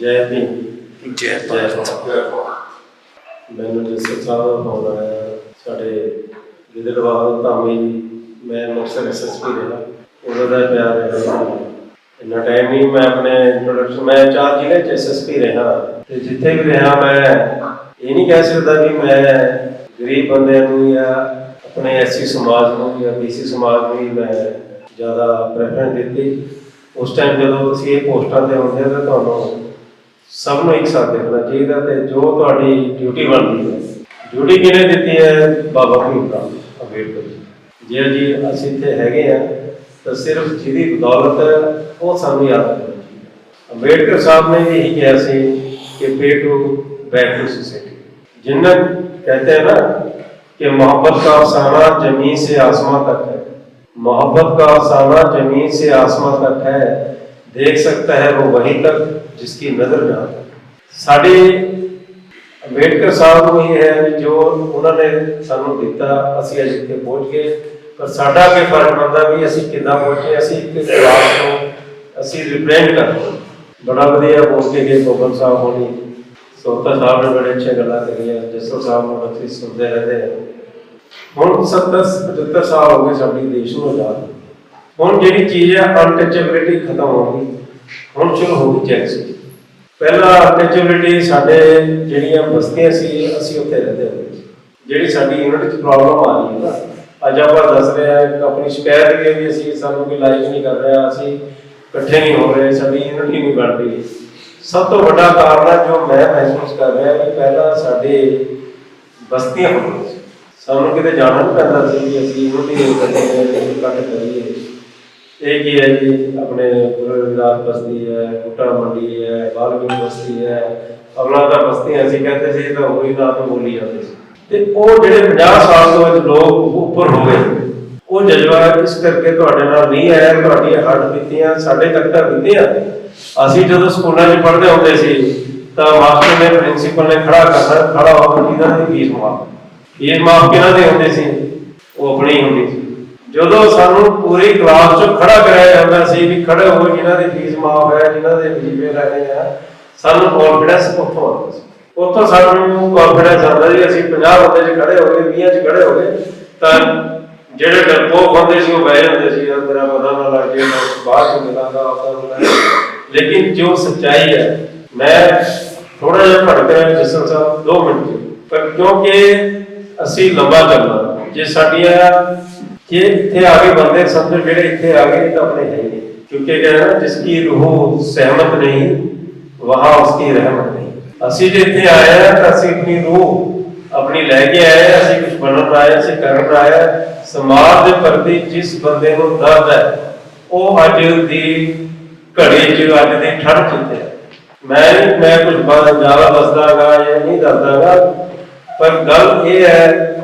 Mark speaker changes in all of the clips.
Speaker 1: ਜੈ ਭੀਮ।
Speaker 2: ਜੈ ਭਾਰਤ।
Speaker 1: ਮੈਨੂੰ ਜਸਰ ਸਾਹਿਬ ਦਾ ਫੋਨ ਆਇਆ ਸਾਡੇ ਗਿੱਦੜਵਾਲ ਧਾਮੀ ਮੈਂ ਮੁਕਤਸਰ ਐਸਐਸਪੀ ਰਿਹਾ ਉਹਦਾ ਦਾ ਪਿਆਰ ਹੈ ਇੰਨਾ ਟਾਈਮ ਨਹੀਂ ਮੈਂ ਆਪਣੇ ਇੰਟਰੋਡਕਸ਼ਨ ਮੈਂ ਚਾਰ ਜ਼ਿਲ੍ਹੇ ਚ ਐਸਐਸਪੀ ਰਿਹਾ ਤੇ ਜਿੱਥੇ ਵੀ ਰਿਹਾ ਮੈਂ ਇਹ ਨਹੀਂ ਕਹਿ ਸਕਦਾ ਕਿ ਮੈਂ ਗਰੀਬ ਬੰਦੇ ਨੂੰ ਜਾਂ ਆਪਣੇ ਐਸਸੀ ਸਮਾਜ ਨੂੰ ਜਾਂ ਬੀਸੀ ਸਮਾਜ ਨੂੰ ਹੀ ਮੈਂ ਜ਼ਿਆਦਾ ਪ੍ਰੈਫਰੈਂਸ ਦਿੱਤੀ। ਉਸ ਟਾਈਮ ਜਦੋਂ ਤੁਸੀਂ ਇਹ ਪੋਸਟਾਂ ਤੇ ਹੁੰਦੇ ਹੋ ਤਾਂ ਤੁਹਾਨੂੰ ਸਭ ਨੂੰ ਇੱਕ ਸਾਥ ਦੇਖਣਾ ਚਾਹੀਦਾ ਤੇ ਜੋ ਤੁਹਾਡੀ ਡਿਊਟੀ ਬਣਦੀ ਹੈ ਡਿਊਟੀ ਕਿਹਨੇ ਦਿੱਤੀ ਹੈ ਬਾਬਾ ਭੀਮ ਰਾਓ ਅੰਬੇਡਕਰ ਜੀ ਜੇ ਜੀ ਅਸੀਂ ਇੱਥੇ ਹੈਗੇ ਆ ਤਾਂ ਸਿਰਫ ਜਿਹਦੀ ਬਦੌਲਤ ਹੈ, ਉਹ ਸਾਨੂੰ ਯਾਦ ਰੱਖਣਾ ਚਾਹੀਦਾ ਅੰਬੇਡਕਰ ਸਾਹਿਬ ਨੇ ਵੀ ਇਹੀ ਕਿਹਾ ਸੀ ਕਿ pay to back to society ਜਿੰਨਾ कहते हैं ना कि मोहब्बत का अफसाना जमीन से आसमां तक है मोहब्बत का अफसाना जमीन से आसमां तक है देख सकता है वो वहीं तक जिसकी नजर में आता है ਸਾਡੇ ਅੰਬੇਡਕਰ ਸਾਹਿਬ ਨੂੰ ਇਹ ਹੈ ਵੀ ਜੋ ਉਹਨਾਂ ਨੇ ਸਾਨੂੰ ਦਿੱਤਾ ਅਸੀਂ ਅੱਜ ਇੱਥੇ ਪਹੁੰਚ ਗਏ ਪਰ ਸਾਡਾ ਕੀ ਫਰਕ ਬਣਦਾ ਵੀ ਅਸੀਂ ਕਿੱਦਾਂ ਪਹੁੰਚੇ ਅਸੀਂ ਇੱਕ ਕਲਾਸ ਨੂੰ ਅਸੀਂ ਰਿਪਰੈਜ਼ੈਂਟ ਕਰਦੇ ਬੜਾ ਵਧੀਆ ਬੋਲ ਕੇ ਗਏ ਗੋਬਨ ਸਾਹਿਬ ਹੋਣੀ ਸੋਤਾ ਸਾਹਿਬ ਨੇ ਬੜੇ ਅੱਛੇ ਗੱਲਾਂ ਕਰੀਆਂ ਜਸੋ ਸਾਹਿਬ ਨੂੰ ਬੱਚੇ ਸੁਣਦੇ ਰਹਿੰਦੇ ਆ ਹੁਣ 70 75 ਸਾਲ ਹੋ ਗਏ ਸਾਡੀ ਦੇਸ਼ ਨੂੰ ਆਜ਼ਾਦ ਹੁਣ ਜਿਹੜੀ ਚੀਜ਼ ਹੈ ਅਨਟਚੇਬਿਲਿਟੀ ਖਤਮ ਹੋ ਗਈ। ਹੁਣ ਸ਼ੁਰੂ ਹੋ ਗਈ ਜੈਕਸੀ ਪਹਿਲਾਂ ਅਨਟਚੇਬਿਲਿਟੀ ਸਾਡੇ ਜਿਹੜੀਆਂ ਬਸਤੀਆਂ ਸੀ, ਅਸੀਂ ਉੱਥੇ ਰਹਿੰਦੇ ਹੁੰਦੇ ਸੀ। ਜਿਹੜੀ ਸਾਡੀ ਯੂਨਿਟ 'ਚ ਪ੍ਰੋਬਲਮ ਆ ਰਹੀ ਹੈ ਨਾ, ਅੱਜ ਆਪਾਂ ਦੱਸ ਰਹੇ ਹਾਂ ਆਪਣੀ ਸ਼ਿਕਾਇਤ ਕਿ ਵੀ ਅਸੀਂ ਸਾਨੂੰ ਕੋਈ ਲਾਈਕ ਨਹੀਂ ਕਰ ਰਿਹਾ, ਅਸੀਂ ਇਕੱਠੇ ਨਹੀਂ ਹੋ ਰਹੇ, ਸਾਡੀ ਯੂਨਿਟ ਨਹੀਂ ਬਣ ਰਹੀ। ਸਭ ਤੋਂ ਵੱਡਾ ਕਾਰਨ ਹੈ ਜੋ ਮੈਂ ਮਹਿਸੂਸ ਕਰ ਰਿਹਾ ਕਿ ਪਹਿਲਾਂ ਸਾਡੇ ਬਸਤੀਆਂ ਹੁੰਦੀਆਂ ਸੀ। ਸਾਨੂੰ ਕਿਤੇ ਜਾਣਾ ਨਹੀਂ ਪੈਂਦਾ ਸੀ ਕਿ ਅਸੀਂ ਯੂਨਿਟੀ ਕਰੀਏ ਇਕੱਠ ਕਰੀਏ। ਇਹ ਕੀ ਹੈ ਜੀ? ਆਪਣੇ ਗੁਰਦਾਸ ਬਸਤੀ ਹੈ ਕੁੱਟਾ ਮੰਡੀ ਹੈ ਬਾਲਮੀ ਬਸਤੀ ਹੈ। ਅਗਲਾ ਤਾਂ ਬਸਤੀਆਂ ਅਸੀਂ ਕਹਿੰਦੇ ਸੀ ਤਾਂ ਹੋਈ ਨਾ ਤੋਂ ਬੋਲੀ ਜਾਂਦੇ ਸੀ। ਤੇ ਉਹ ਜਿਹੜੇ 50 ਸਾਲ ਤੋਂ ਅੱਜ ਲੋਕ ਉੱਪਰ ਹੋ ਗਏ, ਉਹ ਜਜ਼ਬਾ ਇਸ ਕਰਕੇ ਤੁਹਾਡੇ ਨਾਲ ਨਹੀਂ ਆਇਆ, ਤੁਹਾਡੀਆਂ ਹੱਡ ਬੀਤੀਆਂ, ਸਾਡੇ ਤੱਕ ਤਾਂ ਬੀਤੀਆਂ। ਅਸੀਂ ਜਦੋਂ ਸਕੂਲਾਂ 'ਚ ਪੜ੍ਹਦੇ ਹੁੰਦੇ ਸੀ, ਤਾਂ ਮਾਸਟਰ ਨੇ, ਪ੍ਰਿੰਸੀਪਲ ਨੇ ਖੜਾ ਕਰਨਾ ਖੜਾ ਹੋ ਕੇ ਜਿਹਨਾਂ ਦੀ ਫੀਸ ਮਾਫ ਫੀਸ ਮਾਫ ਕਿਹਨਾਂ ਦੇ ਹੁੰਦੇ ਸੀ? ਉਹ ਆਪਣੀ ਹੀ ਹੁੰਦੀ ਸੀ। ਜਦੋਂ ਸਾਨੂੰ ਪੂਰੀ ਕਲਾਸ 'ਚ ਖੜਾ ਕਰਾਇਆ ਜਾਂਦਾ ਸੀ ਵੀ ਖੜੇ ਹੋ ਜਿਨ੍ਹਾਂ ਦੀ ਫੀਸ ਮਾਫ ਹੈ, ਜਿਨ੍ਹਾਂ ਦੇ ਵਜੀਫੇ ਲੈਣੇ ਆ, ਸਾਨੂੰ ਕੌਨਫੀਡੈਂਸ ਉੱਥੋਂ ਆਉਂਦਾ ਸੀ। ਉੱਥੋਂ ਸਾਨੂੰ ਕੌਨਫੀਡੈਂਸ ਆਉਂਦਾ ਸੀ, ਅਸੀਂ 50 ਬੰਦੇ 'ਚ ਖੜੇ ਹੋ ਗਏ 20 'ਚ ਖੜੇ ਹੋ ਗਏ, ਤਾਂ ਜਿਹੜੇ ਡਰਪੋਕ ਹੁੰਦੇ ਸੀ, ਉਹ ਬਹਿ ਜਾਂਦੇ ਸੀ, ਯਾਰ ਮੇਰਾ ਪਤਾ ਨਾ ਲੱਗ ਜੇ, ਮੈਂ ਬਾਹਰ ਤੋਂ ਮਿਲਾਂਗਾ, ਆਪਦਾ ਮਿਲਾਂਗਾ ਲੇਕਿਨ ਜੋ ਸੱਚਾਈ ਹੈ, ਮੈਂ ਥੋੜਾ ਜਿਹਾ ਭੜਕ ਰਿਹਾ ਸਾਹਿਬ 2 ਮਿੰਟ ਪਰ ਕਿਉਂਕਿ ਅਸੀਂ ਲੰਬਾ ਚੱਲਣਾ, ਜੇ ਸਾਡੀਆਂ ਜੇ ਇੱਥੇ ਆ ਕੇ ਬੰਦੇ ਸਮਝੋ ਜਿਹੜੇ ਇੱਥੇ ਆ ਗਏ ਇਹ ਤਾਂ ਆਪਣੇ ਹੈ ਹੀ ਨਹੀਂ। ਕਿਉਂਕਿ ਕਹਿੰਦਾ ਨਾ ਜਿਸ ਕੀ ਰੂਹ ਸਹਿਮਤ ਅਸੀਂ ਜੇ ਇੱਥੇ ਆਏ ਹਾਂ ਤਾਂ ਅਸੀਂ ਆਪਣੀ ਰੂਹ ਆਪਣੀ ਲੈ ਕੇ ਆਏ ਹਾਂ, ਅਸੀਂ ਕੁਝ ਬਣਨ ਆਏ ਅਸੀਂ ਕਰਨ ਆਏ ਸਮਾਜ ਦੇ ਪ੍ਰਤੀ ਜਿਸ ਬੰਦੇ ਨੂੰ ਦਰਦ ਹੈ ਉਹ ਅੱਜ ਦੀ ਘੜੀ 'ਚ ਅੱਜ ਦੀ ਠੰਡ 'ਚ ਹੈ। ਮੈਂ ਨਹੀਂ ਮੈਂ ਕੁਝ ਜ਼ਿਆਦਾ ਦੱਸਦਾਗਾ ਜਾਂ ਨਹੀਂ ਦੱਸਦਾਗਾ ਪਰ ਗੱਲ ਇਹ ਹੈ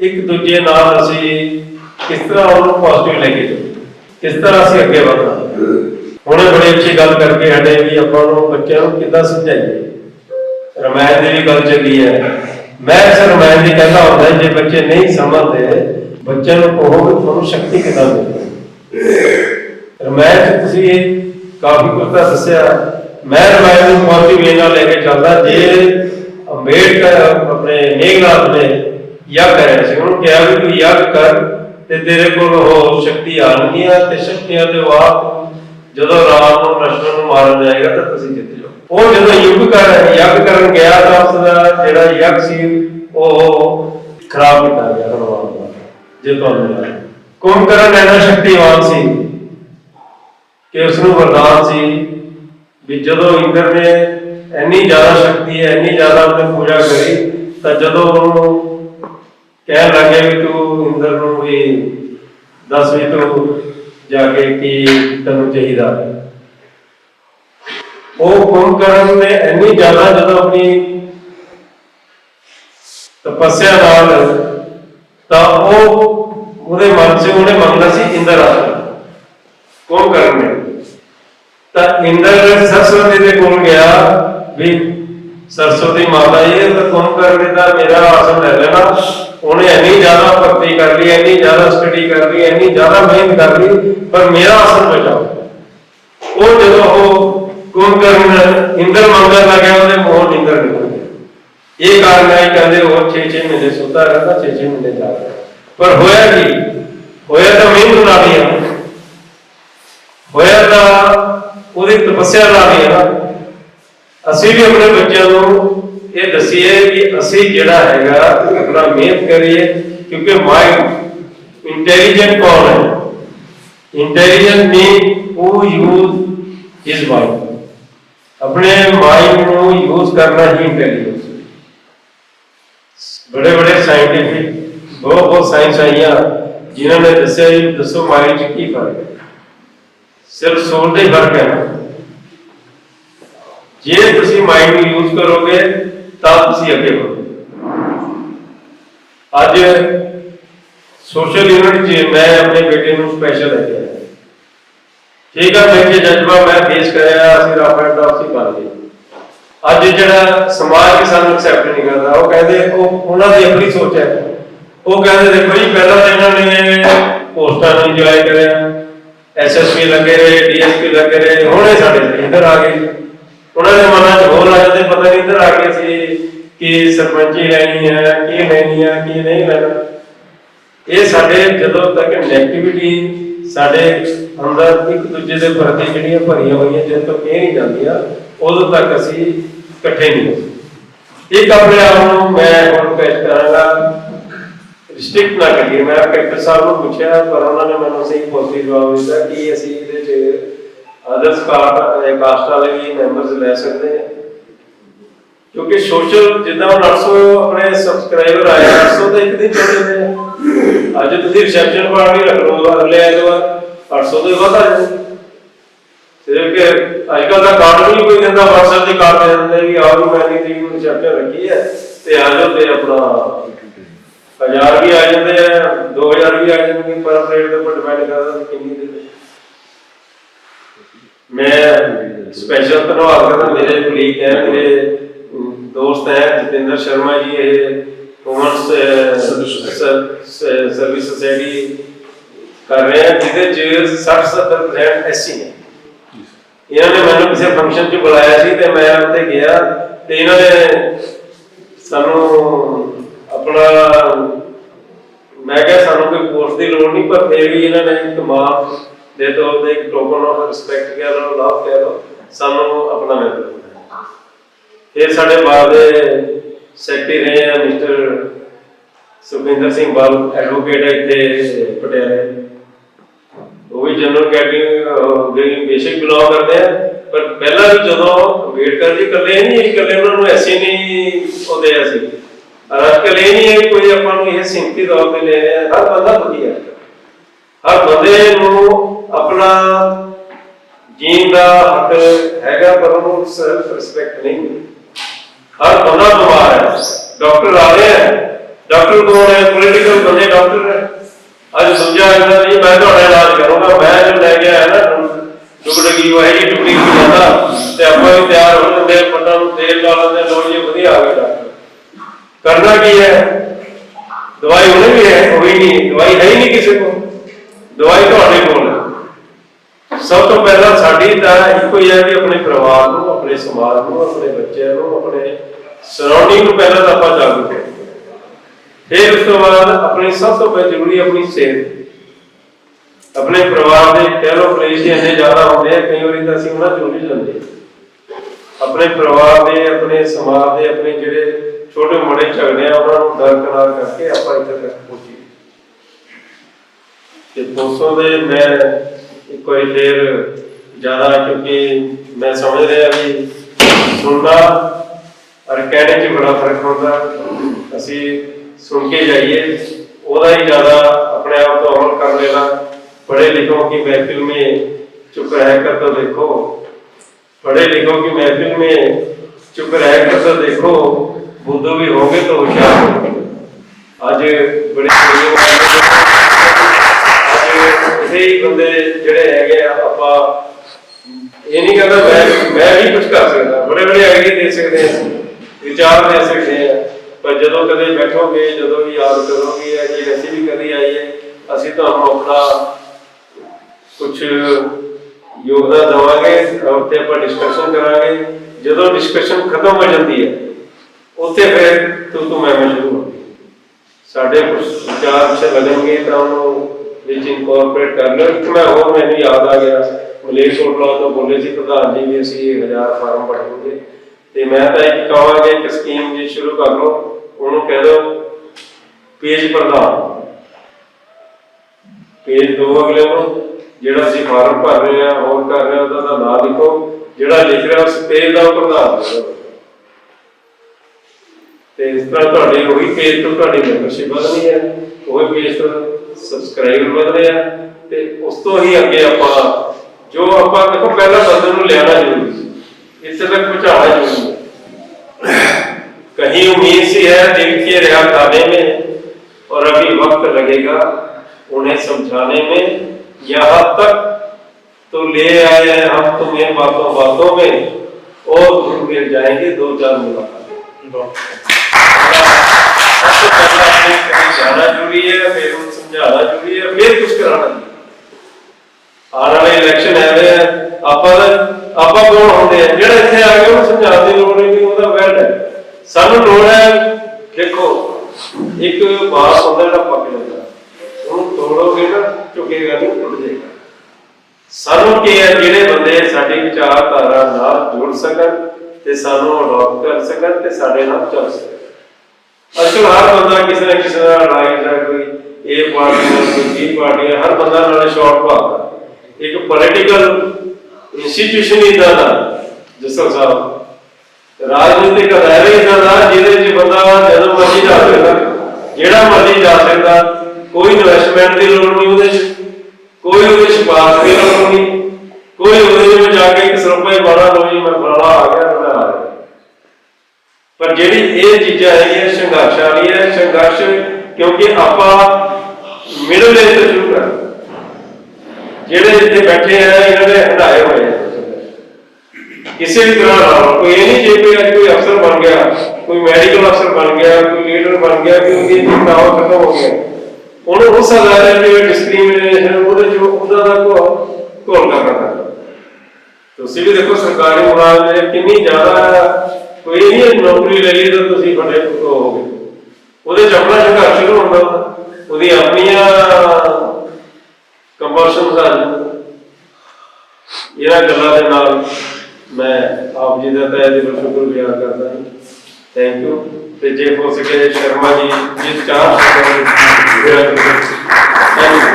Speaker 1: ਇੱਕ ਦੂਜੇ ਨਾਲ ਅਸੀਂ ਕਿਸ ਤਰ੍ਹਾਂ ਉਹਨੂੰ ਪੋਜ਼ਿਟਿਵ ਲੈ ਕੇ ਚੱਲਦੇ ਕਿਸ ਤਰ੍ਹਾਂ ਅਸੀਂ ਅੱਗੇ ਵਧਣਾ? ਹੁਣੇ ਬੜੀ ਅੱਛੀ ਗੱਲ ਕਰਕੇ ਹਟੇ ਵੀ ਆਪਾਂ ਨੂੰ ਬੱਚਿਆਂ ਨੂੰ ਕਿੱਦਾਂ ਸਮਝਾਈਏ? ਰਮਾਇਣ ਦੀ ਵੀ ਗੱਲ ਚੱਲੀ ਹੈ। ਮੈਂ ਅਕਸਰ ਰਮਾਇਣ ਦੀ ਕਹਿੰਦਾ ਹੁੰਦਾ, ਜੇ ਬੱਚੇ ਨਹੀਂ ਸਮਝਦੇ, ਬੱਚਿਆਂ ਨੂੰ ਕਹੋ ਵੀ ਤੁਹਾਨੂੰ ਸ਼ਕਤੀ ਕਿੱਦਾਂ ਮਿਲਦੀ ਰਮਾਇਣ 'ਚ ਤੁਸੀਂ ਕਾਫੀ ਕੁਝ ਤਾਂ ਦੱਸਿਆ। ਮੈਂ ਰਮਾਇਣ ਨੂੰ ਪੋਜ਼ਿਟਿਵ ਵੇ ਨਾਲ ਲੈ ਕੇ ਚੱਲਦਾ, ਜੇ ਅੰਬੇਡਕਰ ਆਪਣੇ ਮੇਘਨਾਥ ਨੇ ਯੱਗ ਕਰਿਆ ਸੀ, ਉਹਨੂੰ ਕਿਹਾ ਵੀ ਤੂੰ ਯੱਗ ਕਰ। ਤੇ ਤੇਰੇ ਕੋਲ ਹੋਰ ਸ਼ਕਤੀ ਆਣਗੀਆਂ ਤੇ ਸ਼ਕਤੀਆਂ ਦੇ ਬਾਅਦ ਜਦੋਂ ਰਾਮ ਨੂੰ ਲక్ష్మణ ਨੂੰ ਮਾਰਨ ਜਾਏਗਾ ਤਾਂ ਤੁਸੀਂ ਜਿੱਤ ਜਾਓ। ਉਹ ਜਦੋਂ ਯੁੱਧ ਕਰ ਯੱਗ ਕਰਨ ਗਿਆ ਤਾਂ ਉਸ ਦਾ ਜਿਹੜਾ ਯੱਗ ਸੀ, ਉਹ ਖਰਾਬ ਕੀਤਾ ਗਿਆ ਹਨੂਮਾਨ ਦਾ ਜੇ ਤੁਹਾਨੂੰ ਕੌਣ ਕਰਨ ਇਹਨਾਂ ਸ਼ਕਤੀਵਾਨ ਸੀ? ਕਿ ਉਸ ਨੂੰ ਵਰਦਾਨ ਸੀ ਵੀ ਜਦੋਂ ਇੰਦਰ ਨੇ ਇੰਨੀ ਜ਼ਿਆਦਾ ਸ਼ਕਤੀ ਹੈ ਇੰਨੀ ਜ਼ਿਆਦਾ ਉਹਨੇ ਪੂਜਾ ਕਰੀ, ਤਾਂ ਜਦੋਂ ਉਹਨੂੰ ਕਹਿਣ ਲੱਗੇ ਵੀ ਤੂੰ ਇੰਦਰ ਨੂੰ ਵੀ ਦੱਸ ਵੀ ਤੂੰ ਜਾ ਕੇ ਕੀ ਤੈਨੂੰ ਚਾਹੀਦਾ। ਹੈ ਉਹ ਕੁੰਭਕਰਨ ਨੇ ਇੰਨੀ ਜ਼ਿਆਦਾ ਜਦੋਂ ਆਪਣੀ ਤਪੱਸਿਆ ਨਾਲ ਤਾਂ ਉਹ ਉਹਦੇ ਮਨ 'ਚ ਉਹਨੇ ਮੰਗਣਾ ਸੀ ਇੰਦਰ ਆਸਣ ਕਰਨ ਨੇ ਤਾਂ ਇੰਦਰ ਸਰਸਵਤੀ ਦੇ ਕੋਲ ਗਿਆ ਵੀ ਸਰਸਵਤੀ ਮਾਤਾ ਇਹ ਤਾਂ ਕੁੰਭਕਰਨ ਦਾ ਮੇਰਾ ਆਸਣ ਲੈ ਲੈਣਾ। ਭਗਤੀ ਕਰ ਇੰਨੀ ਜ਼ਿਆਦਾ ਸਟੱਡੀ ਕਰ ਲਈ ਇੰਨੀ ਜ਼ਿਆਦਾ ਮਿਹਨਤ ਕਰ ਲਈ ਪਰ ਮੇਰਾ ਆਸਣ ਬਚਾਓ ਉਹ ਜਦੋਂ ਉਹ ਕੁੰਭ ਇੰਦਰ ਮੰਗਲ ਲੱਗਿਆ, ਉਹਦੇ ਮੋਹ ਨਿੰਦਰ ਨਿਕਲ ਗਿਆ ਇਹ ਕਾਰਨ ਹੈ ਕਹਿੰਦੇ ਉਹ 6-6 ਮਹੀਨੇ ਸੁੱਤਾ ਰਹਿੰਦਾ 6-6 ਮਹੀਨੇ ਜਾਗਦਾ ਪਰ ਹੋਇਆ ਕੀ? ਹੋਇਆ ਤਾਂ ਮਿਹਨਤ ਨਾਲ ਹੀ ਆ। ਹੋਇਆ ਤਾਂ ਉਹਦੀ ਤਪੱਸਿਆ ਨਾਲ ਹੀ ਆ ਅਸੀਂ ਵੀ ਆਪਣੇ ਬੱਚਿਆਂ ਨੂੰ ਇਹ ਦਸੀਏ ਕਿ ਅਸੀਂ ਜਿਹੜਾ ਹੈਗਾ, ਆਪਣਾ ਮਿਹਨਤ ਕਰੀਏ ਕਿਉਂਕਿ ਮਾਈਂਡ ਇੰਟੈਲੀਜੈਂਟ ਕੌਣ ਹੈ intelligent mean who use his mind. ਆਪਣੇ ਮਾਈਂਡ ਨੂੰ ਯੂਜ਼ ਕਰਨਾ ਹੀ ਇੰਟੈਲੀਜੈਂਸ ਬੜੇ ਬੜੇ ਸਾਇੰਟਿਫਿਕ ਬਹੁਤ ਬਹੁਤ ਸਾਇੰਸ ਆਈਆਂ ਜਿਨ੍ਹਾਂ ਨੇ ਦੱਸਿਆ ਜੀ ਦੱਸੋ ਮਾਈਂਡ 'ਚ ਕੀ ਫ਼ਰਕ ਹੈ ਸਿਰਫ ਸੋਲ ਦਾ ਹੀ ਫ਼ਰਕ ਹੈ ਨਾ ਜੇ ਤੁਸੀਂ ਮਾਈਂਡ ਨੂੰ ਯੂਜ਼ ਕਰੋਗੇ ਤਾਂ ਤੁਸੀਂ ਅੱਗੇ ਵਧੋਗੇ ਅੱਜ ਸੋਸ਼ਲ ਯੂਨਿਟ 'ਚ ਮੈਂ ਆਪਣੇ ਬੇਟੇ ਨੂੰ ਸਪੈਸ਼ਲ ਲੈ ਕੇ ਆਇਆ ਠੀਕ ਆ ਮੈਂ ਕਿ ਜਜ਼ਬਾ ਮੈਂ ਫੇਸ ਕਰਿਆ, ਅਸੀਂ ਰਾਫਟ ਦਾ ਅਸੀਂ ਕਰ ਲਈ ਅੱਜ ਜਿਹੜਾ ਸਮਾਜ ਵੀ ਸਾਨੂੰ ਐਕਸੈਪਟ ਨਹੀਂ ਕਰਦਾ, ਉਹ ਕਹਿੰਦੇ, ਉਹ ਉਹਨਾਂ ਦੀ ਆਪਣੀ ਸੋਚ ਹੈ। ਉਹ ਕਹਿੰਦੇ, ਦੇਖੋ ਜੀ, ਪਹਿਲਾਂ ਤਾਂ ਇਹਨਾਂ ਨੇ ਪੋਸਟਾਂ ਨੂੰ ਇੰਜੋਏ ਕਰਿਆ। ਐਸਐਸਪੀ ਲੱਗੇ ਰਹੇ ਡੀਐਸਪੀ ਲੱਗੇ ਰਹੇ, ਹੁਣ ਇਹ ਸਾਡੇ ਇੱਧਰ ਆ ਗਏ। ਉਹਨਾਂ ਦੇ ਮਨਾਂ 'ਚ ਹੋਰ ਆ ਜਾਂਦੇ, ਪਤਾ ਨਹੀਂ ਇੱਧਰ ਆ ਗਏ ਸੀ ਕਿ ਸਰਪੰਚੀ ਲੈਣੀ ਹੈ, ਕੀ ਲੈਣੀ ਹੈ, ਕੀ ਨਹੀਂ ਲੈਣਾ। ਇਹ ਸਾਡੇ ਜਦੋਂ ਤੱਕ ਨੈਗੇਟਿਵਿਟੀ ਸਾਡੇ ਅੰਦਰ ਇੱਕ ਦੂਜੇ ਦੇ ਪ੍ਰਤੀ ਜਿਹੜੀਆਂ ਭਰੀਆਂ ਹੋਈਆਂ ਜਦੋਂ ਤੱਕ ਇਹ ਨਹੀਂ ਜਾਂਦੀਆਂ, ਉਦੋਂ ਤੱਕ ਅਸੀਂ ਇਕੱਠੇ ਨਹੀਂ ਹੋ ਇੱਕ ਆਪਣੇ ਆਪ ਨੂੰ ਮੈਂ ਹੁਣ ਪੇਸ਼ ਕਰਾਂਗਾ ਰਿਸਟ੍ਰਿਕਟ ਨਾ ਕਰੀਏ। ਮੈਂ ਕੈਪਟਨ ਸਾਹਿਬ ਨੂੰ ਪੁੱਛਿਆ, ਪਰ ਉਹਨਾਂ ਨੇ ਮੈਨੂੰ ਸਹੀ ਪੋਜ਼ਿਟਿਵ ਜਵਾਬ ਦਿੱਤਾ ਕਿ ਅਸੀਂ ਇਹਦੇ ਚ ਅਦਰਸ ਕਾਸਟ ਕਾਸਟ ਵਾਲੇ ਵੀ ਮੈਂਬਰਸ ਲੈ ਸਕਦੇ ਹਾਂ। ਕਿਉਂਕਿ ਸੋਸ਼ਲ ਜਿੱਦਾਂ 800 ਆਪਣੇ ਸਬਸਕ੍ਰਾਈਬਰ ਆਏ 800 ਤਾਂ ਇੱਕ ਦਿਨ ਚੱਲ ਤੁਸੀਂ ਰਿਸੈਪਸ਼ਨ ਪਾਰਟੀ ਰੱਖ ਲਓ ਅਗਲੇ ਐਤਵਾਰ 800 ਤੋਂ ਵੱਧ ਆ ਜਾਂਦੇ ਸਿਰਫ ਕਿ ਅੱਜ ਕੱਲ ਦਾ ਕਾਰਡ ਵੀ ਕੋਈ ਦਿੰਦਾ, WhatsApp ਦੇ ਕਾਰਡ ਦੇ ਦਿੰਦੇ ਵੀ ਆਓ ਜੀ ਮੈਂ ਨਹੀਂ ਤਰੀਕ ਨੂੰ ਰਿਸੈਪਸ਼ਨ ਰੱਖੀ ਹੈ, ਤੇ ਆ ਜਾਓ ਤੇ ਆਪਣਾ ਹਜ਼ਾਰ ਵੀ ਆ ਜਾਂਦੇ ਆ 2000 ਵੀ ਆ ਜਾਂਦੇ ਪਰ ਪਲੇਟ ਦੇ ਉੱਪਰ ਡਿਪੈਂਡ ਕਰਦਾ ਕਿੰਨੀ ਦੇ ਮੈਂ ਸਪੈਸ਼ਲ ਧੰਨਵਾਦ ਕਰਦਾ ਮੇਰੇ ਕੁਲੀਗ ਹੈ, ਮੇਰੇ ਦੋਸਤ ਹੈ, ਜਤਿੰਦਰ ਸ਼ਰਮਾ ਜੀ, ਇਹ ਵੂਮਨਸ ਸਰਵਿਸ ਸੁਸਾਇਟੀ ਕਰ ਰਹੇ ਆ, ਜਿਹਦੇ ਚ 60-70% ਐਸਸੀ ਨੇ। ਇਹਨਾਂ ਨੇ ਮੈਨੂੰ ਕਿਸੇ ਫੰਕਸ਼ਨ 'ਚ ਬੁਲਾਇਆ ਸੀ ਤੇ ਮੈਂ ਉੱਥੇ ਗਿਆ ਤੇ ਇਹਨਾਂ ਨੇ ਸਾਨੂੰ ਆਪਣਾ, ਮੈਂ ਕਿਹਾ ਸਾਨੂੰ ਕੋਈ ਕੋਰਸ ਦੀ ਲੋੜ ਨਹੀਂ, ਪਰ ਫਿਰ ਵੀ ਇਹਨਾਂ ਨੇ ਇੱਕ ਦੇ ਤੌਰ ਤੇ ਇੱਕ ਟੋਕਨ ਆਫ ਰਿਸਪੈਕਟ ਕਹਿ ਲਓ ਲਵ ਕਹਿ ਲਓ ਸਾਨੂੰ ਆਪਣਾ ਮੈਂਬਰ ਬਣਾਇਆ ਫਿਰ ਸਾਡੇ ਬਾਅਦ ਦੇ ਸੈਕਟਰੀ ਰਹੇ ਆ ਮਿਸਟਰ ਸੁਖਿੰਦਰ ਸਿੰਘ ਬਾਲ ਐਡਵੋਕੇਟ ਹੈ ਇੱਥੇ ਪਟਿਆਲੇ। ਉਹ ਵੀ ਜਨਰਲ ਕੈਟਰਿੰਗ ਦੇ ਬੇਸਿਕ ਬਿਲੋਂਗ ਕਰਦੇ ਆ। ਪਰ ਪਹਿਲਾਂ ਵੀ ਜਦੋਂ ਅੰਬੇਡਕਰ ਜੀ ਇਕੱਲੇ ਨਹੀਂ, ਇਕੱਲੇ ਉਹਨਾਂ ਨੂੰ ਐਸੀ ਨਹੀਂ ਉਹਦੇ ਅਸੀਂ। ਅਰਕਲ ਨਹੀਂ ਹੈ ਕੋਈ ਆਪਾਂ ਨੂੰ ਇਹ ਸਿੰਪਤੀ ਤੌਰ ਤੇ ਲੈ ਰਿਹਾ ਹਰ ਬੰਦਾ ਵਧੀਆ ਹਰ ਬੰਦੇ ਨੂੰ ਆਪਣਾ ਜੀਣ ਦਾ ਹੱਕ ਹੈਗਾ, ਪਰ ਉਹਨੂੰ ਸੈਲਫ ਰਿਸਪੈਕਟ ਨਹੀਂ ਮਿਲਦੀ। ਹਰ ਬੰਦਾ ਬਿਮਾਰ ਹੈ। ਡਾਕਟਰ ਆ ਰਹੇ ਹੈ। ਡਾਕਟਰ ਕੋਲ ਹੈ ਪੋਲੀਟੀਕਲ ਬੰਦੇ ਡਾਕਟਰ ਹੈ ਅੱਜ ਦੂਜਾ ਕਹਿੰਦਾ ਨਹੀਂ ਮੈਂ ਤੁਹਾਡਾ ਇਲਾਜ ਕਰੂੰਗਾ ਮੈਂ ਜੋ ਲੈ ਕੇ ਆਇਆ ਨਾ ਟੁਕੜਗੀ ਉਹ ਟੁਕੜੀ ਹੋ ਜਾਂਦਾ ਤੇ ਆਪਾਂ ਵੀ ਤਿਆਰ ਹੋ ਜਾਂਦੇ ਹਾਂ, ਨੂੰ ਤੇਲ ਲਾ ਲੈਂਦੇ ਲੋ ਵਧੀਆ ਆ ਗਿਆ ਡਾਕਟਰ। ਕਰਨਾ ਕੀ ਹੈ? ਦਵਾਈ ਉਹਨੇ ਵੀ ਹੈ ਕੋਈ ਨਹੀਂ ਦਵਾਈ ਹੈ ਹੀ ਨਹੀਂ ਕਿਸੇ ਕੋਲ। ਦਵਾਈ ਤੁਹਾਡੇ ਕੋਲ। ਸਭ ਤੋਂ ਪਹਿਲਾਂ ਸਾਡੀ ਤਾਂ ਇੱਕੋ ਹੀ ਹੈ ਵੀ ਆਪਣੇ ਪਰਿਵਾਰ ਨੂੰ, ਆਪਣੇ ਸਮਾਜ ਨੂੰ, ਆਪਣੇ ਬੱਚਿਆਂ ਨੂੰ, ਆਪਣੇ ਸਰਾਊਂਡਿੰਗ ਨੂੰ ਪਹਿਲਾਂ ਤਾਂ ਆਪਾਂ ਜਾਗਰੂਕ ਕਰੀਏ ਫਿਰ ਉਸ ਤੋਂ ਬਾਅਦ ਆਪਣੀ ਸਭ ਤੋਂ ਪਹਿਲਾਂ ਜ਼ਰੂਰੀ ਆਪਣੀ ਸਿਹਤ। ਆਪਣੇ ਪਰਿਵਾਰ ਦੇ ਕਹਿ ਲਓ ਕਲੇਸ਼ ਇੰਨੇ ਜ਼ਿਆਦਾ ਹੁੰਦੇ ਆ, ਕਈ ਵਾਰੀ ਤਾਂ ਅਸੀਂ ਉਹਨਾਂ ਚੋਂ ਨਹੀਂ ਜਾਂਦੇ ਆਪਣੇ ਪਰਿਵਾਰ ਦੇ, ਆਪਣੇ ਸਮਾਜ ਦੇ, ਆਪਣੇ ਜਿਹੜੇ ਛੋਟੇ ਮੋਟੇ ਝਗੜੇ ਆ, ਉਹਨਾਂ ਨੂੰ ਦਰਕਨਾਰ ਕਰਕੇ ਆਪਾਂ ਇੱਥੇ ਤੱਕ ਪਹੁੰਚੀਏ। ਤੇ ਦੋਸਤੋ ਦੇ ਮੈਂ ਇੱਕ ਵਾਰੀ ਫੇਰ ਜ਼ਿਆਦਾ, ਕਿਉਂਕਿ ਮੈਂ ਸਮਝ ਰਿਹਾ ਵੀ ਸੁਣਨਾ ਔਰ ਕਹਿਣੇ 'ਚ ਬੜਾ ਫ਼ਰਕ ਹੁੰਦਾ। ਅਸੀਂ ਸੁਣ ਕੇ ਜਾਈਏ, ਉਹਦਾ ਹੀ ਜ਼ਿਆਦਾ ਆਪਣੇ ਆਪ ਤੋਂ ਅਮਲ ਕਰ ਲੈਣਾ। ਪੜ੍ਹੇ ਲਿਖੋ ਕਿ ਮਹਿਫਿਲ ਮੇ ਚੁੱਪ ਰਹਿ ਕਰ ਤਾਂ ਦੇਖੋ। ਪੜ੍ਹੇ ਲਿਖੋ ਕਿ ਮਹਿਫਿਲ ਮੇ ਚੁੱਪ ਰਹਿ ਕਰ ਤਾਂ ਦੇਖੋ। ਬੁੱਧੂ ਵੀ ਹੋਗੇ ਤਾਂ ਹੋਸ਼ਿਆਰ। ਅੱਜ ਬੜੇ ਅੱਜ ਬੰਦੇ ਜਿਹੜੇ ਹੈਗੇ ਆ, ਆਪਾਂ ਇਹ ਨਹੀਂ ਕਹਿੰਦਾ ਮੈਂ ਮੈਂ ਵੀ ਕੁਝ ਕਰ ਸਕਦਾ। ਬੜੇ ਬੜੇ ਆਈਡੀਆ ਦੇ ਸਕਦੇ ਆ ਵਿਚਾਰ ਦੇ ਸਕਦੇ ਆ। ਪਰ ਜਦੋਂ ਕਦੇ ਬੈਠੋਗੇ, ਜਦੋਂ ਵੀ ਯਾਦ ਕਰੋਗੇ, ਇਹ ਜੀ ਅਸੀਂ ਵੀ ਕਦੀ ਆਈਏ ਅਸੀਂ ਤੁਹਾਨੂੰ ਆਪਣਾ ਕੁਝ ਯੋਗਦਾਨ ਦੇਵਾਂਗੇ ਉੱਥੇ ਆਪਾਂ ਡਿਸਕਸ਼ਨ ਕਰਾਂਗੇ। ਜਦੋਂ ਡਿਸਕਸ਼ਨ ਖਤਮ ਹੋ ਜਾਂਦੀ ਹੈ, ਉੱਥੇ ਫਿਰ ਤੂੰ ਤੂੰ ਮੈਂ ਮੈਂ ਸ਼ੁਰੂ ਹੋ ਸਾਡੇ ਕੁਝ ਵਿਚਾਰ ਪਿੱਛੇ ਲੱਗਣਗੇ ਤਾਂ ਉਹਨੂੰ ਵਿੱਚ ਇਨਕੋਰਪੋਰੇਟ ਕਰ ਲਓ। ਇੱਕ ਮੈਂ ਹੋਰ ਮੈਨੂੰ ਯਾਦ ਆ ਗਿਆ। ਮਲੇਸ਼ੀਆ ਤੋਂ ਬੋਲੇ ਸੀ ਪ੍ਰਧਾਨ ਜੀ ਵੀ ਅਸੀਂ 1000 ਫਾਰਮ ਭਰਾਂਗੇ। ਤੇ ਮੈਂ ਤਾਂ ਇੱਕ ਕਹਾਂਗਾ, ਇੱਕ ਸਕੀਮ ਜੀ ਸ਼ੁਰੂ ਕਰ ਲਓ, ਉਹਨੂੰ ਕਹਿ ਦਿਓ ਪੇਜ ਪ੍ਰਧਾਨ। ਪੇਜ ਦੋ ਅਗਲੇ ਨੂੰ ਜਿਹੜਾ ਅਸੀਂ ਫਾਰਮ ਭਰ ਰਹੇ ਆ ਹੋਰ ਕਰ ਰਹੇ ਆ ਉਹਦਾ ਤਾਂ ਨਾਂ ਲਿਖੋ। ਜਿਹੜਾ ਲਿਖ ਰਿਹਾ ਉਸ ਪੇਜ ਦਾ ਉਹ ਪ੍ਰਧਾਨ। ਲਿਖੋ ਤੇ ਇਸ ਤਰ੍ਹਾਂ ਤੁਹਾਡੇ ਉਹੀ ਪੇਜ ਤੋਂ ਤੁਹਾਡੀ ਮੈਂਬਰਸ਼ਿਪ ਵਧਣੀ ਹੈ ਉਹੀ ਪੇਜ ਤੋਂ ਸਬਸਕ੍ਰਾਈਬਰ ਵਧਣੇ ਆ ਤੇ ਉਸ ਤੋਂ ਹੀ ਅੱਗੇ ਆਪਾਂ ਜੋ ਆਪਾਂ ਦੇਖੋ ਪਹਿਲਾਂ ਬੰਦੇ ਨੂੰ ਲਿਆਣਾ ਜ਼ਰੂਰੀ ਸੀ ਇੱਥੇ ਤੱਕ ਪਹੁੰਚਾਉਣਾ ਜ਼ਰੂਰੀ ਹੈ कहीं उम्मीद सी है दिल के रिहा खाने में और अभी वक्त लगेगा उन्हें समझाने में यहाँ तक तो ले आए हैं हम तुम्हें बातों बातों में और घुल मिल जाएंगे दो चार मुलाकात ਸਾਨੂੰ ਕੀ ਹੈ ਜਿਹੜੇ ਬੰਦੇ ਸਾਡੀ ਵਿਚਾਰਧਾਰਾ ਨਾਲ ਜੁੜ ਸਕਣ ਤੇ ਸਾਨੂੰ ਸਾਡੇ ਨਾਲ ਚੱਲ ਸਕਣ ਅਸਲ ਹਰ ਬੰਦਾ ਕਿਸੇ ਨਾ ਕਿਸੇ ਨਾਲ ਲੜਾਈ ਦਾ ਕੋਈ ਇਹ ਪਾਰਟੀ ਨਾਲ ਕੋਈ ਬੀ ਪਾਰਟੀ ਨਾਲ, ਹਰ ਬੰਦਾ ਨਾਲੇ ਸ਼ਾਰਟ ਭਾਗਦਾ ਇੱਕ ਪੋਲੀਟੀਕਲ ਇੰਸਟੀਟਿਊਸ਼ਨ ਹੀ ਦਾ ਜਸਲ ਸਾਹਿਬ। ਰਾਜਨੀਤਿਕ ਅਦਾਰੇ ਇਦਾਂ ਦਾ ਜਿਹਦੇ 'ਚ ਬੰਦਾ ਜਦੋਂ ਮਰਜ਼ੀ ਜਾ ਸਕਦਾ ਜਿਹੜਾ ਮਰਜ਼ੀ ਜਾ ਸਕਦਾ ਕੋਈ ਇਨਵੈਸਟਮੈਂਟ ਦੀ ਲੋੜ ਨਹੀਂ ਉਹਦੇ 'ਚ ਕੋਈ ਉਹਦੇ ਸਿਫਾਰਸ਼ ਦੀ ਲੋੜ ਨਹੀਂ ਕੋਈ ਉਹਦੇ ਵਿੱਚ ਜਾ ਕੇ ਇੱਕ ਰੁਪਏ ਬਾੜਾ ਲੋ ਜੀ ਮੈਂ ਫਲਾਣਾ ਪਰ ਜਿਹੜੀ ਇਹ ਚੀਜ਼ਾਂ ਹੈਗੀਆਂ ਸੰਘਰਸ਼ ਵਾਲੀਆਂ ਸੰਘਰਸ਼ ਕਿਉਂਕਿ ਆਪਾਂ ਮਿਡਲ ਏਜ ਤੋਂ ਸ਼ੁਰੂ ਕਰ ਜਿਹੜੇ ਇੱਥੇ ਬੈਠੇ ਆ ਇਹਨਾਂ ਦੇ ਹਟਾਏ ਹੋਏ ਆ ਕਿਸੇ ਵੀ ਤਰ੍ਹਾਂ ਨਾਲ ਕੋਈ ਇਹ ਨਹੀਂ ਜੇ ਕੋਈ ਅੱਜ ਕੋਈ ਅਫਸਰ ਬਣ ਗਿਆ ਕੋਈ ਮੈਡੀਕਲ ਅਫਸਰ ਬਣ ਗਿਆ ਕੋਈ ਲੀਡਰ ਬਣ ਗਿਆ ਕਿ ਉਹਦੀ ਚਿੰਤਾਵਾਂ ਖਤਮ ਹੋ ਗਈਆਂ ਉਹਨੂੰ ਉਸ ਅਦਾਰੇ ਦੇ ਡਿਸਕ੍ਰਿਮੀਨੇਸ਼ਨ ਉਹਦੇ ਜੋ ਉਹਦਾ ਦਾ ਕੋ ਘੋਲ ਕਰਨਾ ਪੈਂਦਾ ਤੁਸੀਂ ਵੀ ਦੇਖੋ ਸਰਕਾਰੀ ਮੁਲਾਜ਼ਮ ਨੇ ਕਿੰਨੀ ਜ਼ਿਆਦਾ ਕੋਈ ਇਹ ਨਹੀਂ ਨੌਕਰੀ ਲੈ ਲਈ ਤਾਂ ਤੁਸੀਂ ਬੜੇ ਹੋ ਉਹਦੇ ਚ ਆਪਣਾ ਸੰਘਰਸ਼ ਸ਼ੁਰੂ ਹੁੰਦਾ? ਉਹਦੀ ਆਪਣੀਆਂ ਕੰਪਲਸ਼ਨਸ ਆ ਇਹਨਾਂ ਗੱਲਾਂ ਦੇ ਨਾਲ ਮੈਂ ਆਪ ਜੀ ਦਾ ਤਹਿ ਦਿਲੋਂ ਸ਼ੁਕਰਗੁਜ਼ਾਰ ਕਰਦਾ ਹਾਂ ਥੈਂਕ ਯੂ ਤੇ ਜੇ ਹੋ ਸਕੇ ਸ਼ਰਮਾ ਜੀ, ਜਿਸ ਚਾਹ ਥੈਂਕ